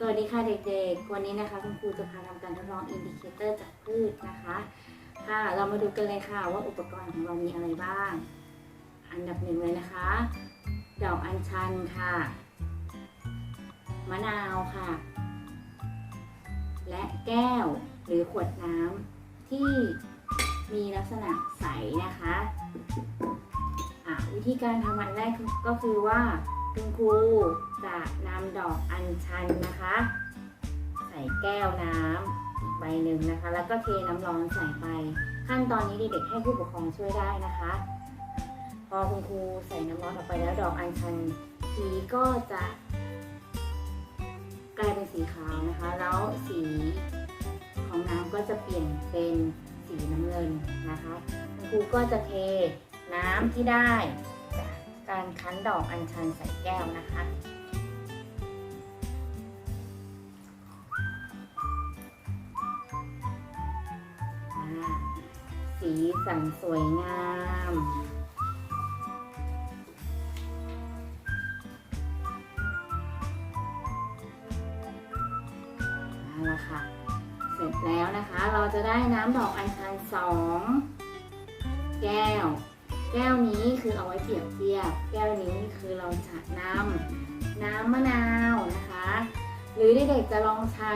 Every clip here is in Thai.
สวัสดีค่ะเด็กๆ วันนี้นะคะคุณครูจะพาทำการทดลองอินดิเคเตอร์จากพืชนะคะ ค่ะเรามาดูกันเลยค่ะว่าอุปกรณ์ของเรามีอะไรบ้าง อันดับหนึ่งเลยนะคะ ดอกอัญชันค่ะ มะนาวค่ะ และแก้วหรือขวดน้ำที่มีลักษณะใสนะคะะวิธีการทำอันแรกก็คือว่าคุณครูจะ ดอกอัญชันนะคะ ใส่แก้วน้ำอีกใบหนึ่งนะคะ แล้วก็เทน้ำร้อนใส่ไป ขั้นตอนนี้เด็กๆให้ผู้ปกครองช่วยได้นะคะ พอคุณครูใส่น้ำร้อนออกไปแล้วดอกอัญชันสีก็จะกลายเป็นสีขาวนะคะ แล้วสีของน้ำก็จะเปลี่ยนเป็นสีน้ำเงินนะคะคุณครูก็จะเทน้ำที่ได้จากการคั้นดอกอัญชันใส่แก้วนะคะ สีสันสวยงาม เอาละค่ะ เสร็จแล้วนะคะ เราจะได้น้ำดอกอัญชันสองแก้ว แก้วนี้คือเอาไว้เปรียบเทียบ แก้วนี้คือเราจะนำน้ำมะนาวนะคะ หรือเด็กๆจะลองใช้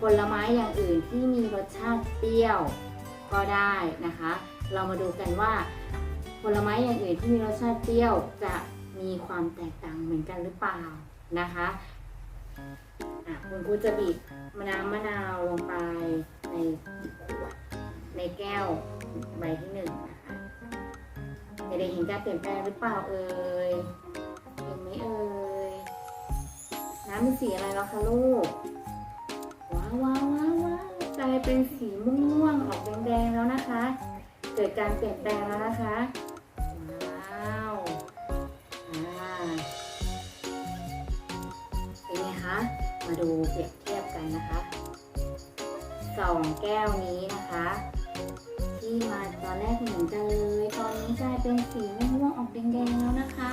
ผลไม้อย่างอื่นที่มีรสชาติเปรี้ยว ก็ได้นะคะ เรามาดูกันว่า ผลไม้อย่างอื่นที่มีรสชาติเปรี้ยวจะมีความแตกต่างเหมือนกันหรือเปล่านะคะคุณครูจะบีบมะนาวมะนาวลงไปในขวดในแก้วใบที่หนึ่งนะคะเด็กๆเห็นการเปลี่ยนแปลงหรือเปล่าเอ่ยเห็นไหมเอ่ยน้ำเป็นสีอะไรแล้วคะลูกว้าว เป็นสีม่วงๆออกแดงๆแล้วนะคะ เกิดการเปลี่ยนแปลงแล้วนะคะว้าวเป็นไงคะ มาดูเปรียบเทียบกันนะคะสองแก้วนี้นะคะ ที่มาตอนแรกเหมือนกันเลย ตอนนี้กลายเป็นสีม่วงๆออกแดงๆแล้วนะคะ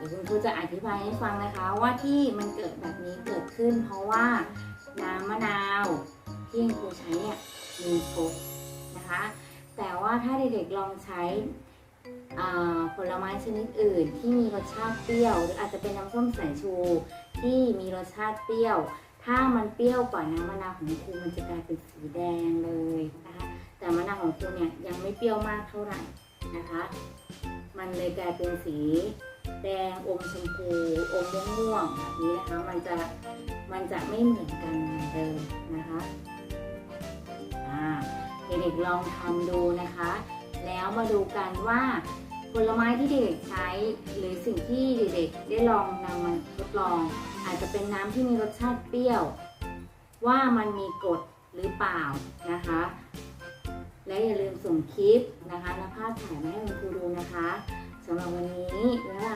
ดี๋ยวคุณครูจะอธิบายให้ฟังนะคะ ว่าที่มันเกิดแบบนี้เกิดขึ้น เพราะว่าน้ำมะนาวที่คุณครูใช้เนี่ยมีกรดนะคะ แต่ว่าถ้าเด็กๆลองใช้ผลไม้ชนิดอื่นที่มีรสชาติเปรี้ยว หรืออาจจะเป็นน้ำส้มสายชูที่มีรสชาติเปรี้ยว ถ้ามันเปรี้ยวกว่าน้ำมะนาวของครูมันจะกลายเป็นสีแดงเลยนะคะแต่มะนาวของครูเนี่ยยังไม่เปรี้ยวมากเท่าไหร่นะคะ มันเลยกลายเป็นสี แดงอมชมพูอมม่วงๆแบบนี้นะคะ มันจะมันจะไม่เหมือนกันเหมือนเดิมนะคะเด็กๆลองทำดูนะคะ แล้วมาดูกันว่าผลไม้ที่เด็กๆใช้ หรือสิ่งที่เด็กๆได้ลองนำมาทดลอง อาจจะเป็นน้ำที่มีรสชาติเปรี้ยว ว่ามันมีกรดหรือเปล่านะคะ และอย่าลืมส่งคลิปนะคะและภาพถ่ายมาให้คุณครูดูนะคะสำหรับวันนี้เวลา